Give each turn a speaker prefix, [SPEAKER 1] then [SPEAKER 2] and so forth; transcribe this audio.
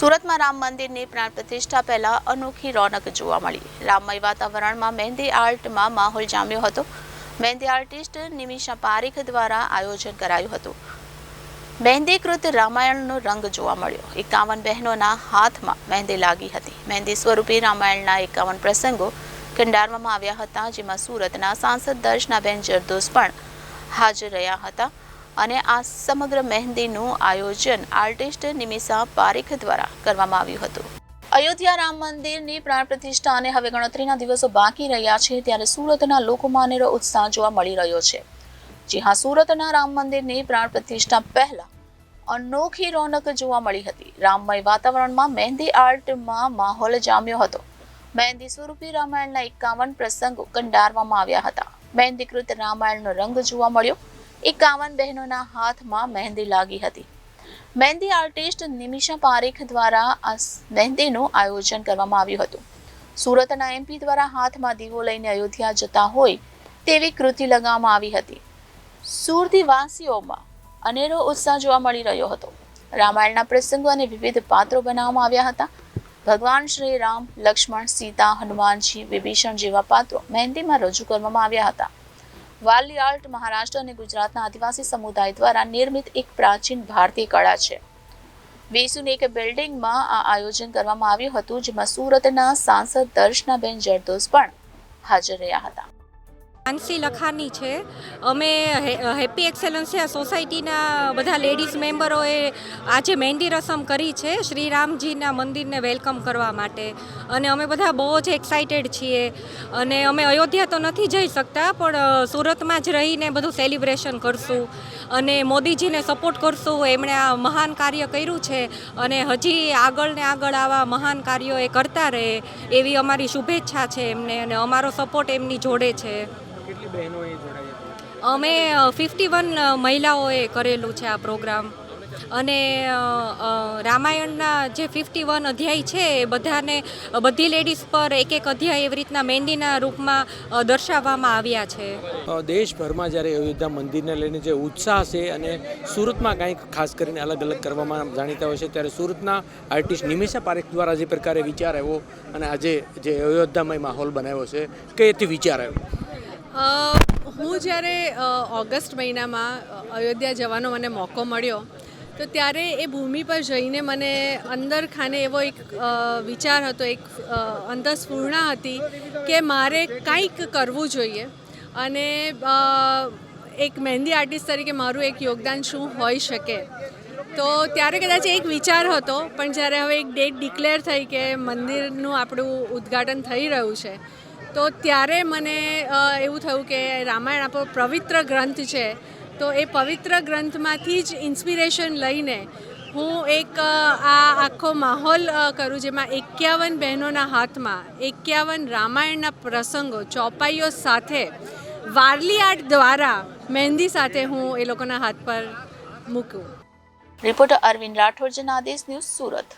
[SPEAKER 1] સુરતમાં રામ મંદિરની પ્રાણ પ્રતિષ્ઠા પહેલા અનોખી રોનક જોવા મળી. રામમય વાતાવરણમાં મહેંદી આર્ટમાં માહોલ જામ્યો હતો. મહેંદી આર્ટિસ્ટ નિમિષા પારીખ દ્વારા આયોજન કરાયું હતું. મહેંદીકૃત રામાયણનો રંગ જોવા મળ્યો. એકાવન બહેનોના હાથમાં મહેંદી લાગી હતી. મહેંદી સ્વરૂપી રામાયણના એકાવન પ્રસંગો કંડારવામાં આવ્યા હતા, જેમાં સુરતના સાંસદ દર્શનાબેન જરદોસ પણ હાજર રહ્યા હતા. અને આ સમગ્ર મહેંદીનું આયોજન આર્ટિસ્ટ નિમિષા પારીખ દ્વારા કરવામાં આવ્યું હતું. અયોધ્યા રામ મંદિરની પ્રાણ પ્રતિષ્ઠા અને હવે ગણતરીના દિવસો બાકી રહ્યા છે ત્યારે સુરતના લોકોમાં અનેરો ઉત્સાહ જોવા મળી રહ્યો છે. જી હા, સુરતના રામ મંદિરની પ્રાણ પ્રતિષ્ઠા પહેલા અનોખી રોનક જોવા મળી હતી. રામમય વાતાવરણમાં મહેંદી આર્ટમાં માહોલ જામ્યો હતો. મહેંદી સ્વરૂપી રામાયણના એકાવન પ્રસંગો કંડારવામાં આવ્યા હતા. મહેંદીકૃત રામાયણનો રંગ જોવા મળ્યો. એકાવન બહેનોના હાથમાં મહેંદી લાગી હતી. મહેંદી આર્ટિસ્ટ નિમિષા પારેખ દ્વારા આ મહેંદીનું આયોજન કરવામાં આવ્યું હતું. સુરતના એમપી દ્વારા હાથમાં દીવો લઈને અયોધ્યા જતા હોય તેવી કૃતિ લગાવવામાં આવી હતી. સુરતી વાસીઓમાં અનેરો ઉત્સાહ જોવા મળી રહ્યો હતો. રામાયણના પ્રસંગો અને વિવિધ પાત્રો બનાવવામાં આવ્યા હતા. ભગવાન શ્રી રામ, લક્ષ્મણ, સીતા, હનુમાનજી, વિભીષણ જેવા પાત્રો મહેંદીમાં રજૂ કરવામાં આવ્યા હતા. વાલી આર્ટ મહારાષ્ટ્ર અને ગુજરાતના આદિવાસી સમુદાય દ્વારા નિર્મિત એક પ્રાચીન ભારતીય કળા છે. વેસુની એક બિલ્ડિંગમાં આ આયોજન કરવામાં આવ્યું હતું, જેમાં સુરતના સાંસદ દર્શનાબેન જરદોસ પણ હાજર રહ્યા હતા.
[SPEAKER 2] માનસી લખાની છે. અમે હેપી એક્સેલન્સિયા સોસાયટીના બધા લેડીઝ મેમ્બરોએ આજે મહેંદી રસમ કરી છે શ્રી રામજીના મંદિરને વેલકમ કરવા માટે. અને અમે બધા બહુ જ એક્સાઇટેડ છીએ. અને અમે અયોધ્યા તો નથી જઈ શકતા, પણ સુરતમાં જ રહીને બધું સેલિબ્રેશન કરશું. અને મોદીજીને સપોર્ટ કરશું. એમણે આ મહાન કાર્ય કર્યું છે. અને હજી આગળ ને આગળ આવા મહાન કાર્યો એ કરતા રહે એવી અમારી શુભેચ્છા છે એમને. અને અમારો સપોર્ટ એમની જોડે છે.
[SPEAKER 3] કેટલી બહેનોએ એ જોડાઈ
[SPEAKER 2] અમે ફિફ્ટી વન મહિલાઓએ કરેલું છે આ પ્રોગ્રામ. અને રામાયણના જે ફિફ્ટી વન અધ્યાય છે એ બધાને બધી લેડીઝ પર એક એક અધ્યાય એવી રીતના મહેંદીના રૂપમાં દર્શાવવામાં આવ્યા છે.
[SPEAKER 3] દેશભરમાં જ્યારે અયોધ્યા મંદિરને લઈને જે ઉત્સાહ છે અને સુરતમાં કંઈક ખાસ કરીને અલગ અલગ કરવામાં જાણીતા હોય છે ત્યારે સુરતના આર્ટિસ્ટ નિમિષા પારેખ દ્વારા જે પ્રકારે વિચાર આવ્યો અને આજે જે અયોધ્યામય માહોલ બનાવ્યો છે કે એથી વિચાર આવ્યો?
[SPEAKER 4] હું જ્યારે ઓગસ્ટ મહિનામાં અયોધ્યા જવાનો મને મોકો મળ્યો, તો ત્યારે એ ભૂમિ પર જઈને મને અંદર ખાને એવો એક વિચાર હતો, એક અંતસ્ફૂર્ણા હતી કે મારે કંઈક કરવું જોઈએ. અને એક મહેંદી આર્ટિસ્ટ તરીકે મારું એક યોગદાન શું હોઈ શકે. તો ત્યારે કદાચ એક વિચાર હતો, પણ જ્યારે હવે એક ડેટ ડિક્લેર થઈ કે મંદિરનું આપણું ઉદ્ઘાટન થઈ રહ્યું છે તો ત્યારે મને એવું થયું કે રામાયણ આપણો પવિત્ર ગ્રંથ છે. તો એ પવિત્ર ગ્રંથમાંથી જ ઇન્સ્પિરેશન લઈને હું એક આ આખો માહોલ કરું જેમાં એકાવન બહેનોના હાથમાં એકાવન રામાયણના પ્રસંગો, ચોપાઈઓ સાથે વારલી આર્ટ દ્વારા મહેંદી સાથે હું એ લોકોના હાથ પર મૂકું.
[SPEAKER 1] Reporter Arvind Rathod Janadesh news Surat.